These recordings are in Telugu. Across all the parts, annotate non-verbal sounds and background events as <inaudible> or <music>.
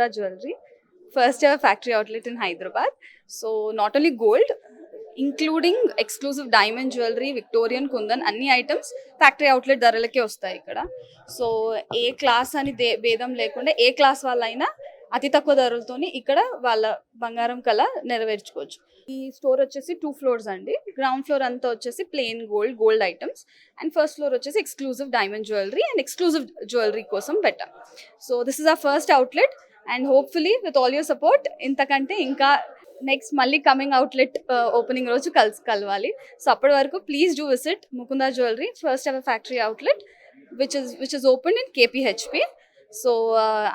Mukunda Jewelry, first ever factory outlet in Hyderabad. So not only gold, including exclusive diamond jewellery Victorian kundan అన్ని ఐటమ్స్ ఫ్యాక్టరీ అవుట్లెట్ ధరలకే వస్తాయి ఇక్కడ. సో ఏ క్లాస్ అని దే భేదం లేకుండా ఏ క్లాస్ వాళ్ళైనా అతి తక్కువ ధరలతోని ఇక్కడ వాళ్ళ బంగారం కళ నెరవేర్చుకోవచ్చు. ఈ స్టోర్ వచ్చేసి టూ ఫ్లోర్స్ అండి. గ్రౌండ్ ఫ్లోర్ అంతా వచ్చేసి plain gold gold items and first floor వచ్చేసి exclusive diamond jewellery and exclusive jewellery కోసం పెట్టాం. So this is a first outlet and hopefully with all your support ఇంతకంటే ఇంకా నెక్స్ట్ మళ్ళీ కమింగ్ అవుట్లెట్ ఓపెనింగ్ రోజు కలిసి కలవాలి. సో అప్పటి వరకు please do visit Mukunda jewellery first ever factory outlet which is which is open in KPHB so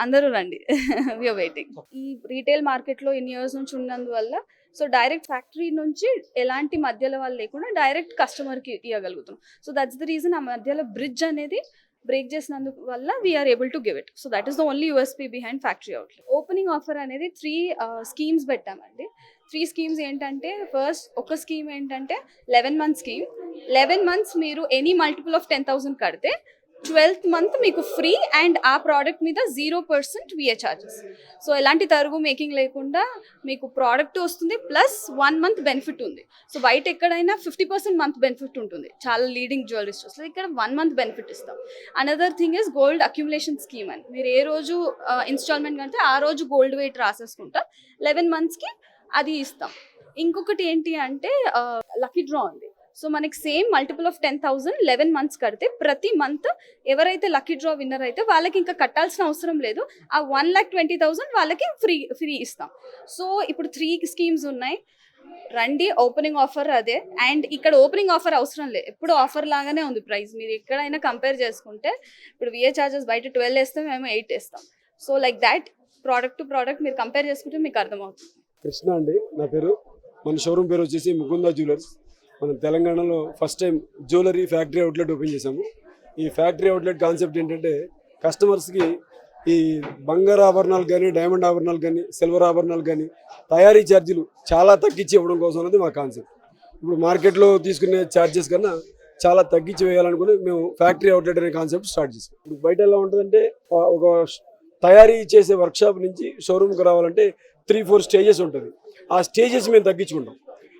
అందరూ రండి. <laughs> విఆర్ వెయిటింగ్ ఈ రీటైల్ మార్కెట్లో ఇన్ని ఇయర్స్ నుంచి ఉన్నందువల్ల సో డైరెక్ట్ ఫ్యాక్టరీ నుంచి ఎలాంటి మధ్యలో వాళ్ళు లేకుండా డైరెక్ట్ కస్టమర్కి ఇవ్వగలుగుతున్నాం సో దట్స్ ద రీజన్ ఆ మధ్యలో బ్రిడ్జ్ అనేది బ్రేక్ చేసినందుకు వల్ల we're able to give it so that is the only USP behind factory outlet opening offer అనేది త్రీ స్కీమ్స్ పెట్టామండి. త్రీ స్కీమ్స్ ఏంటంటే ఫస్ట్ ఒక స్కీమ్ ఏంటంటే eleven month scheme eleven months మీరు any multiple of ten thousand కడితే ట్వెల్త్ మంత్ మీకు ఫ్రీ అండ్ ఆ ప్రోడక్ట్ మీద zero percent VA charges so ఎలాంటి తరుగు మేకింగ్ లేకుండా మీకు ప్రోడక్ట్ వస్తుంది ప్లస్ వన్ మంత్ బెనిఫిట్ ఉంది. సో బయట ఎక్కడైనా ఫిఫ్టీ పర్సెంట్ మంత్ బెనిఫిట్ ఉంటుంది. చాలా లీడింగ్ జ్యువెలరీ స్టోర్స్ ఇక్కడ వన్ మంత్ బెనిఫిట్ ఇస్తాం. Another thing is gold accumulation scheme అని. మీరు ఏ రోజు ఇన్స్టాల్మెంట్ కంటే ఆ రోజు గోల్డ్ వెయిట్ రాసేసుకుంటా. లెవెన్ మంత్స్కి అది ఇస్తాం. ఇంకొకటి ఏంటి అంటే లక్కీ డ్రా ఉంది. సో మనకి same multiple of ten thousand eleven months కడితే ప్రతి మంత్ ఎవరైతే లక్కీ డ్రా విన్నర్ అయితే వాళ్ళకి ఇంకా కట్టాల్సిన అవసరం లేదు. ఆ వన్ ల్యాక్ ట్వంటీ థౌసండ్ వాళ్ళకి ఫ్రీ ఫ్రీ ఇస్తాం. సో ఇప్పుడు త్రీ స్కీమ్స్ ఉన్నాయి. రండి ఓపెనింగ్ ఆఫర్ అదే. అండ్ ఇక్కడ ఓపెనింగ్ ఆఫర్ అవసరం లేదు ఎప్పుడు ఆఫర్ లాగానే ఉంది ప్రైస్. మీరు ఎక్కడైనా కంపేర్ చేసుకుంటే ఇప్పుడు విఏ చార్జెస్ బయట ట్వెల్వ్ వేస్తాం మేము ఎయిట్ వేస్తాం. So like that product to product మీరు కంపేర్ చేసుకుంటే మీకు అర్థమవుతుంది. కృష్ణ అండి నా పేరు. మన షోరూమ్ పేరు వచ్చేసి ముకుందా జ్యువెలర్స్. మనం తెలంగాణలో first time jewellery factory outlet open చేసాము ఈ ఫ్యాక్టరీ అవుట్లెట్ కాన్సెప్ట్ ఏంటంటే కస్టమర్స్కి ఈ బంగారు ఆభరణాలు కానీ డైమండ్ ఆభరణాలు కానీ సిల్వర్ ఆభరణాలు కానీ తయారీ ఛార్జీలు చాలా తగ్గించి ఇవ్వడం కోసం అనేది మా కాన్సెప్ట్ ఇప్పుడు మార్కెట్లో తీసుకునే ఛార్జెస్ కన్నా చాలా తగ్గించి వేయాలనుకుని మేము ఫ్యాక్టరీ అవుట్లెట్ అనే కాన్సెప్ట్ స్టార్ట్ చేసాం ఇప్పుడు బయట ఎలా ఉంటుందంటే ఒక తయారీ చేసే వర్క్షాప్ నుంచి షోరూమ్కి రావాలంటే త్రీ ఫోర్ స్టేజెస్ ఉంటుంది. ఆ స్టేజెస్ మేము తగ్గించుకుంటాం.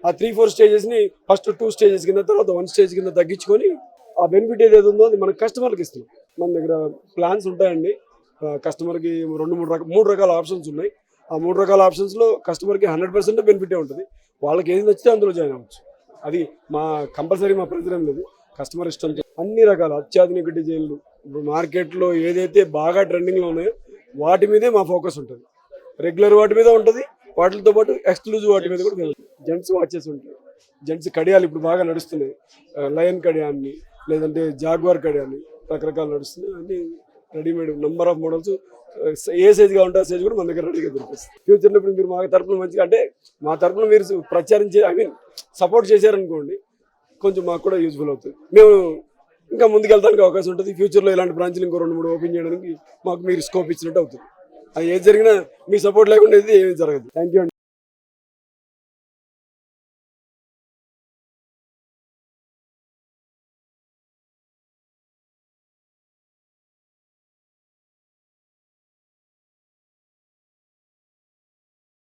ఆ త్రీ ఫోర్ స్టేజెస్ని ఫస్ట్ టూ స్టేజెస్ కింద తర్వాత వన్ స్టేజ్ కింద తగ్గించుకొని ఆ బెనిఫిట్ ఏదైతే ఉందో అది మన కస్టమర్కి ఇస్తున్నాం. మన దగ్గర ప్లాన్స్ ఉంటాయండి. కస్టమర్కి రెండు మూడు రకాల మూడు రకాల ఆప్షన్స్ ఉన్నాయి. ఆ మూడు రకాల ఆప్షన్స్లో కస్టమర్కి హండ్రెడ్ పర్సెంట్ బెనిఫిటే ఉంటుంది. వాళ్ళకి ఏది నచ్చితే అందులో జాయిన్ అవ్వచ్చు. అది మా కంపల్సరీ మా ప్రతిరం లేదు. కస్టమర్ ఇష్టం అన్ని రకాల అత్యాధునిక డిజైన్లు ఇప్పుడు మార్కెట్లో ఏదైతే బాగా ట్రెండింగ్లో ఉన్నాయో వాటి మీదే మా ఫోకస్ ఉంటుంది. రెగ్యులర్ వాటి మీద ఉంటుంది. వాటితో పాటు ఎక్స్క్లూజివ్ వాటి మీద కూడా జెంట్స్ వాచెస్ ఉంటాయి. జెంట్స్ కడియాలు ఇప్పుడు బాగా నడుస్తున్నాయి. లయన్ కడియాన్ని లేదంటే జాగ్వార్ కడియాన్ని రకరకాలు నడుస్తున్నాయి. అన్ని రెడీమేడ్ నెంబర్ ఆఫ్ మోడల్స్. ఏ సైజ్గా ఉంటే ఆ సైజ్ కూడా మన దగ్గర రెడీగా దొరికిస్తుంది ఫ్యూచర్లో ఇప్పుడు మీరు మా తరపున మంచిగా అంటే మా తరపున మీరు ప్రచారం ఐ మీన్ సపోర్ట్ చేశారనుకోండి కొంచెం మాకు కూడా యూజ్ఫుల్ అవుతుంది. మేము ఇంకా ముందుకెళ్తానికి అవకాశం ఉంటుంది. ఫ్యూచర్లో ఇలాంటి బ్రాంచ్లు ఇంకో రెండు మూడు ఓపెన్ చేయడానికి మాకు మీరు స్కోప్ ఇచ్చినట్టు అవుతుంది. అది ఏది జరిగినా మీ సపోర్ట్ లేకుండా ఏది ఏమీ జరగదు. Thank you